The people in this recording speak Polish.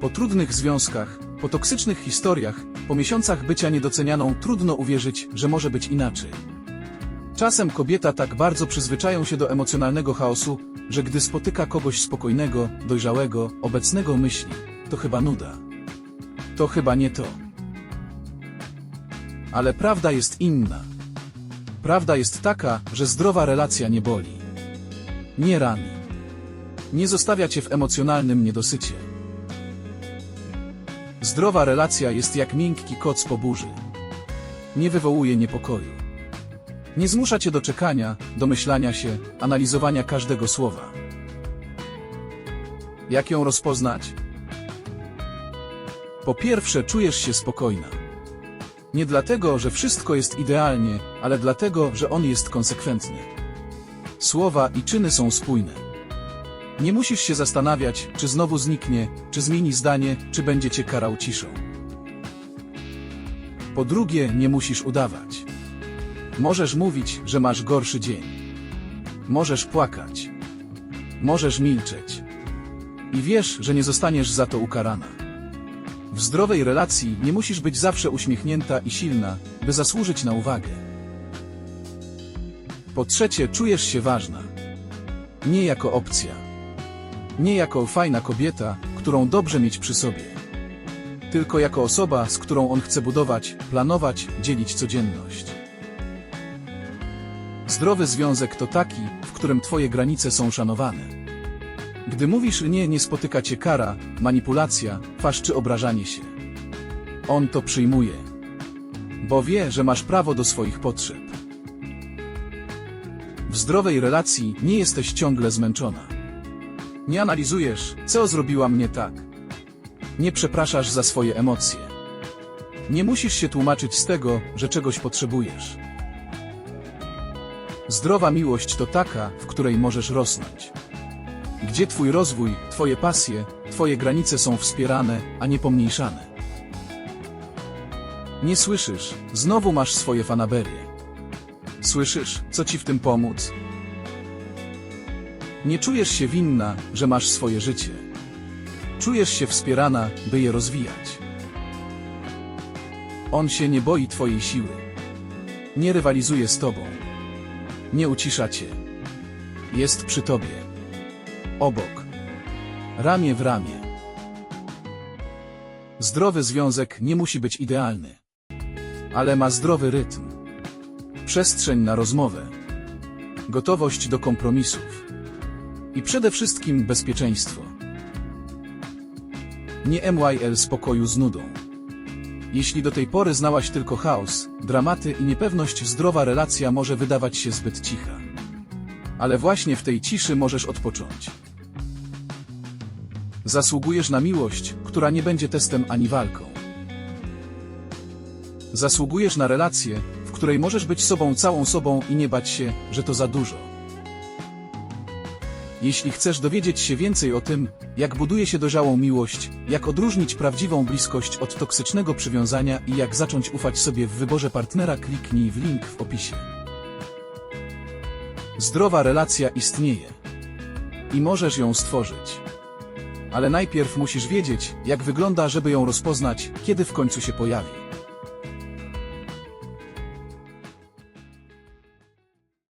Po trudnych związkach, po toksycznych historiach, po miesiącach bycia niedocenianą trudno uwierzyć, że może być inaczej. Czasem kobieta tak bardzo przyzwyczają się do emocjonalnego chaosu, że gdy spotyka kogoś spokojnego, dojrzałego, obecnego myśli, to chyba nuda. To chyba nie to. Ale prawda jest inna. Prawda jest taka, że zdrowa relacja nie boli. Nie rani. Nie zostawia cię w emocjonalnym niedosycie. Zdrowa relacja jest jak miękki koc po burzy. Nie wywołuje niepokoju. Nie zmusza cię do czekania, domyślania się, analizowania każdego słowa. Jak ją rozpoznać? Po pierwsze, czujesz się spokojna. Nie dlatego, że wszystko jest idealnie, ale dlatego, że on jest konsekwentny. Słowa i czyny są spójne. Nie musisz się zastanawiać, czy znowu zniknie, czy zmieni zdanie, czy będzie cię karał ciszą. Po drugie, nie musisz udawać. Możesz mówić, że masz gorszy dzień. Możesz płakać. Możesz milczeć. I wiesz, że nie zostaniesz za to ukarana. W zdrowej relacji nie musisz być zawsze uśmiechnięta i silna, by zasłużyć na uwagę. Po trzecie, czujesz się ważna. Nie jako opcja. Nie jako fajna kobieta, którą dobrze mieć przy sobie. Tylko jako osoba, z którą on chce budować, planować, dzielić codzienność. Zdrowy związek to taki, w którym twoje granice są szanowane. Gdy mówisz nie, nie spotyka cię kara, manipulacja, fasz czy obrażanie się. On to przyjmuje. Bo wie, że masz prawo do swoich potrzeb. W zdrowej relacji nie jesteś ciągle zmęczona. Nie analizujesz, co zrobiła mnie tak. Nie przepraszasz za swoje emocje. Nie musisz się tłumaczyć z tego, że czegoś potrzebujesz. Zdrowa miłość to taka, w której możesz rosnąć. Gdzie Twój rozwój, Twoje pasje, Twoje granice są wspierane, a nie pomniejszane. Nie słyszysz, znowu masz swoje fanaberie. Słyszysz, co Ci w tym pomóc? Nie czujesz się winna, że masz swoje życie. Czujesz się wspierana, by je rozwijać. On się nie boi Twojej siły. Nie rywalizuje z Tobą. Nie ucisza Cię. Jest przy Tobie. Obok. Ramię w ramię. Zdrowy związek nie musi być idealny. Ale ma zdrowy rytm. Przestrzeń na rozmowę. Gotowość do kompromisów. I przede wszystkim bezpieczeństwo. Nie MYL spokoju z nudą. Jeśli do tej pory znałaś tylko chaos, dramaty i niepewność, zdrowa relacja może wydawać się zbyt cicha. Ale właśnie w tej ciszy możesz odpocząć. Zasługujesz na miłość, która nie będzie testem ani walką. Zasługujesz na relację, w której możesz być sobą całą sobą i nie bać się, że to za dużo. Jeśli chcesz dowiedzieć się więcej o tym, jak buduje się dojrzałą miłość, jak odróżnić prawdziwą bliskość od toksycznego przywiązania i jak zacząć ufać sobie w wyborze partnera, kliknij w link w opisie. Zdrowa relacja istnieje. I możesz ją stworzyć. Ale najpierw musisz wiedzieć, jak wygląda, żeby ją rozpoznać, kiedy w końcu się pojawi.